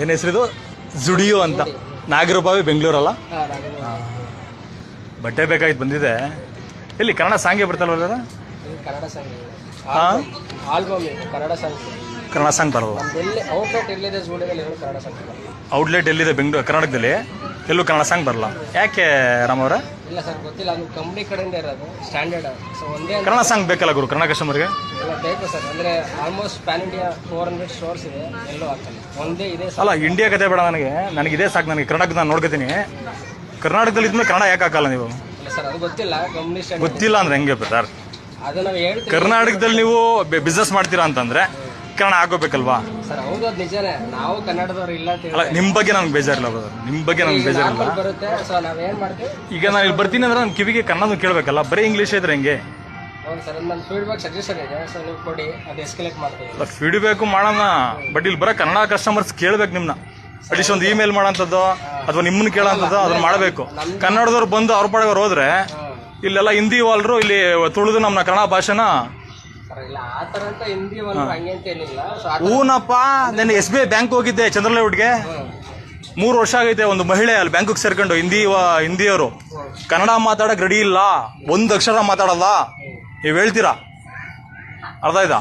ಏನ್ ಹೆಸರಿದು ಜುಡಿಯೋ ಅಂತ. ನಾಗರಬಾವಿ ಬೆಂಗಳೂರಲ್ಲ? ಬಟ್ಟೆ ಬೇಕಾಗಿತ್ತು ಬಂದಿದೆ. ಎಲ್ಲಿ ಕನ್ನಡ ಸಾಂಗೇ ಇದು ಕನ್ನಡ ಸಾಂಗ್ ಹಾ? Album Kannada song Kannada song ಬರಲ್ಲ. ಔಟ್ಲೆಟ್ ಎಲ್ಲಿದೆ ಕನ್ನಡ ಸಾಂಗ್ ಔಟ್ಲೆಟ್ ಎಲ್ಲಿದೆ ಬೆಂಗಳೂರು ಕರ್ನಾಟಕದಲ್ಲಿ? ಎಲ್ಲೂ ಕನ್ನಡ ಸಾಂಗ್ ಬರಲ್ಲ. ಯಾಕೆ ರಾಮ್ ಇಲ್ಲ ಸರ್ ಗೊತ್ತಿಲ್ಲ ಅದು ಕಂಪ್ನಿ ಕಡೆಯಿಂದ ಇರೋದು ಸ್ಟ್ಯಾಂಡರ್ಡ್ ಸೊ ಒಂದೇ ಅಂತ ಕನ್ನಡ ಸಾಂಗ್ ಬೇಕಲ್ಲ ಗುರು ಕನ್ನಡ ಕಸ್ಟಮರ್ಗೆ? ಎಲ್ಲ ಬೇಕು ಸರ್ ಅಂದರೆ almost pan India four hundred stores ಇದೆ ಎಲ್ಲೂ ಆಗ್ತಲ್ಲ ಒಂದೇ ಇದೆ ಸರ್ ಅಲ್ಲ ಇಂಡಿಯಾ ಕತೆ ಬೇಡ ನನಗೆ. ನನಗೆ ಇದೇ ಸಾಕು ನನಗೆ ಕರ್ನಾಟಕ ನಾನು ನೋಡ್ಕೋತೀನಿ. ಕರ್ನಾಟಕದಲ್ಲಿ ಇದ್ಮೇಲೆ ಕನ್ನಡ ಯಾಕೆ ಹಾಕಲ್ಲ ನೀವು? ಇಲ್ಲ ಸರ್ ಅದು ಗೊತ್ತಿಲ್ಲ ಕಂಪ್ನಿ ಸ್ಟ್ಯಾಂಡರ್ಡ್ ಗೊತ್ತಿಲ್ಲ ಅಂದ್ರೆ ಹೆಂಗೆ ಬ್ರದರ್ ಅದು ನಾವು ಹೇಳ್ತೀವಿ. ಕರ್ನಾಟಕದಲ್ಲಿ ನೀವು ಬಿಸ್ನೆಸ್ ಮಾಡ್ತೀರಾ ಅಂತಂದ್ರೆ ಕನ್ನಡ ಆಗೋಬೇಕಲ್ವಾ? ಸರ್ ಹೌದು ಅದು ನಿಜನೇ. ನಾವು ಕನ್ನಡದವ್ರು ಇಲ್ಲ ಅಂತ ಅಲ್ಲ ನಿಮ್ಮ ಬಗ್ಗೆ ನನಗೆ ಬೇಜಾರಿಲ್ಲ ಬ್ರದರ್. ನಿಮ್ಮ ಬಗ್ಗೆ ನನಗೆ ಬೇಜಾರಿಲ್ಲ. ನಾರ್ಮಲ್ ಬರುತ್ತೆ ಸೊ ನಾವೇನು ಮಾಡ್ತೀವಿ? ಈಗ ನಾನು ಇಲ್ಲಿ ಬರ್ತೀನಿ ಅಂದ್ರೆ ನನ್ನ ಕಿವಿಗೆ ಕನ್ನಡ ಕೇಳಬೇಕಲ್ಲ ಬರೀ ಇಂಗ್ಲೀಷ್ ಇದ್ರೆ ಹೆಂಗೆ? ಹೌದು ಸರ್ ನನ್ನ ಫೀಡ್ಬ್ಯಾಕ್ ಸಜೆಷನ್ ಇದೆ ಸೊ ನೀವು ಕೊಡಿ ಅದು ಎಸ್ಕಲೇಟ್ ಮಾಡ್ತೀವಿ. ಅಲ್ಲ ಫೀಡ್ಬ್ಯಾಕು ಮಾಡೋಣ. ಬಟ್ ಇಲ್ಲಿ ಬರೋ ಕನ್ನಡ ಕಸ್ಟಮರ್ಸ್ ಕೇಳ್ಬೇಕು ನಿಮ್ನ. ಅಟ್ಲೀಸ್ಟ್ ಒಂದು ಇಮೇಲ್ ಮಾಡೋಂಥದ್ದು ಅಥವಾ ನಿಮ್ಮನ್ನ ಕೇಳೋಂಥದ್ದು ಅದನ್ನ ಮಾಡಬೇಕು. ಕನ್ನಡದವ್ರು ಬಂದು ಅವ್ರ ಪಡೆಯವ್ರು ಹೋದ್ರೆ ಇಲ್ಲೆಲ್ಲ ಹಿಂದಿ ವಾಲ್ರು ಇಲ್ಲಿ ತುಳಿದು ನಮ್ಮ ಕನ್ನಡ ಭಾಷೆನ ಹೂನಪ್ಪ ನಿನ್ನೆ ಎಸ್ ಬಿ ಐ ಬ್ಯಾಂಕ್ ಹೋಗಿದ್ದೆ ಚಂದ್ರಲೇಔಟ್ಗೆ ಮೂರು ವರ್ಷ ಆಗೈತೆ ಒಂದು ಮಹಿಳೆ ಅಲ್ಲಿ ಬ್ಯಾಂಕಿಗೆ ಸೇರ್ಕೊಂಡು ಹಿಂದಿ ಹಿಂದಿಯವರು. ಕನ್ನಡ ಮಾತಾಡಕ್ಕೆ ರೆಡಿ ಇಲ್ಲ. ಒಂದು ಅಕ್ಷರ ಮಾತಾಡಲ್ಲ. ನೀವು ಹೇಳ್ತೀರಾ? ಅರ್ಧ ಆಯ್ತಾ?